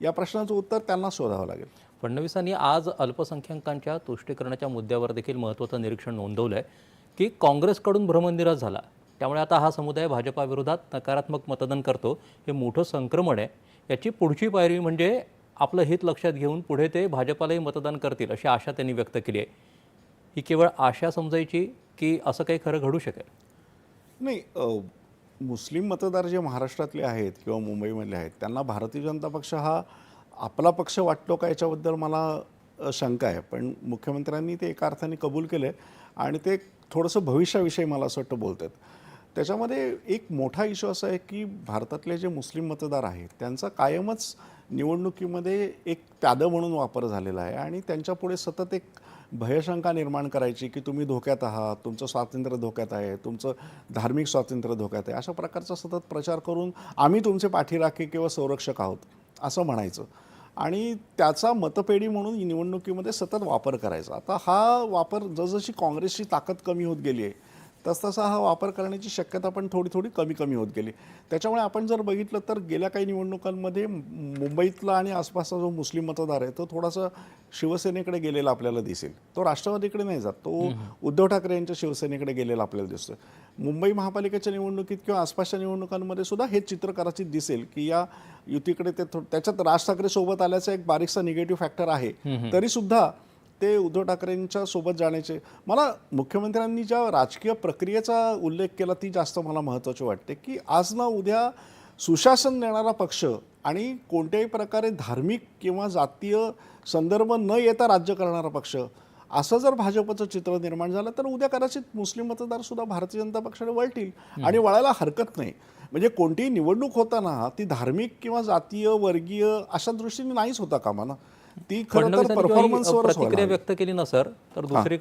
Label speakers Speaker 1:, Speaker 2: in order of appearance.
Speaker 1: या प्रश्नाचं उत्तर त्यांना शोधावं लागेल.
Speaker 2: फडणवीसांनी आज अल्पसंख्याकांच्या तुष्टीकरणाच्या मुद्द्यावर देखील महत्त्वाचं निरीक्षण नोंदवलं आहे की काँग्रेसकडून भ्रमनिराश झाला. त्यामुळे आता हा समुदाय भाजपाविरोधात नकारात्मक मतदान करतो. हे मोठं संक्रमण आहे. याची पुढची पायरी म्हणजे आपलं हित लक्षात घेऊन पुढे ते भाजपालाही मतदान करतील अशी आशा त्यांनी व्यक्त केली आहे. ही केवळ आशा समजायची की असं काही खरं घडू शकेल?
Speaker 1: नाही मुस्लिम मतदार जे महाराष्ट्रातले आहेत किंवा मुंबईमधले आहेत त्यांना भारतीय जनता पक्ष हा आपला पक्ष वाटतो का याच्याबद्दल मला शंका आहे. पण मुख्यमंत्र्यांनी ते एका अर्थाने कबूल केलं आणि ते थोडंसं भविष्याविषयी मला असं वाटतं बोलतात त्याच्यामध्ये एक मोठा इश्यू असा आहे की भारतातले जे मुस्लिम मतदार आहेत त्यांचा कायमच निवडणुकीमध्ये एक प्यादं म्हणून वापर झालेला आहे आणि त्यांच्यापुढे सतत एक भयशंका निर्माण करायची की तुम्ही धोक्यात आहात तुमचं स्वातंत्र्य धोक्यात आहे तुमचं धार्मिक स्वातंत्र्य धोक्यात आहे अशा प्रकारचा सतत प्रचार करून आम्ही तुमचे पाठीराखे किंवा संरक्षक आहोत असं म्हणायचं. आणि त्याचा मतपेढी म्हणून निवडणुकीमध्ये सतत वापर करायचा. आता हा वापर जसजशी काँग्रेसची ताकद कमी होत गेली आहे तसतसा हा वापर करण्याची शक्यता पण थोडी थोडी कमी कमी होत गेली. त्याच्यामुळे आपण जर बघितलं तर गेल्या काही निवडणुकांमध्ये मुंबईतला आणि आसपासचा जो मुस्लिम मतदार आहे तो थोडासा शिवसेनेकडे गेलेला आपल्याला दिसेल. तो राष्ट्रवादीकडे नाही जात तो उद्धव ठाकरे यांच्या शिवसेनेकडे गेलेला आपल्याला दिसतोय. मुंबई महापालिकेच्या निवडणुकीत किंवा आसपासच्या निवडणुकांमध्ये सुद्धा हे चित्र कदाचित दिसेल की या युतीकडे ते त्याच्यात राज ठाकरे सोबत आल्याचा एक बारीकसा निगेटिव्ह फॅक्टर आहे. तरी सुद्धा ते उद्धव ठाकरेंच्या सोबत जाण्याचे. मला मुख्यमंत्र्यांनी ज्या राजकीय प्रक्रियेचा उल्लेख केला ती जास्त मला महत्त्वाची वाटते की आज ना उद्या सुशासन देणारा पक्ष आणि कोणत्याही प्रकारे धार्मिक किंवा जातीय संदर्भ न येता राज्य करणारा पक्ष असं जर भाजपचं चित्र निर्माण झालं तर उद्या कदाचित मुस्लिम मतदार सुद्धा भारतीय जनता पक्षाने वळतील आणि वळायला हरकत नाही. म्हणजे कोणतीही निवडणूक होताना ती धार्मिक किंवा जातीय वर्गीय अशा दृष्टीने नाहीच होता कामा ना. ती खरं तर परफॉर्मन्सवरच
Speaker 2: प्रतिक्रिया व्यक्त केली ना सर तर दुसरी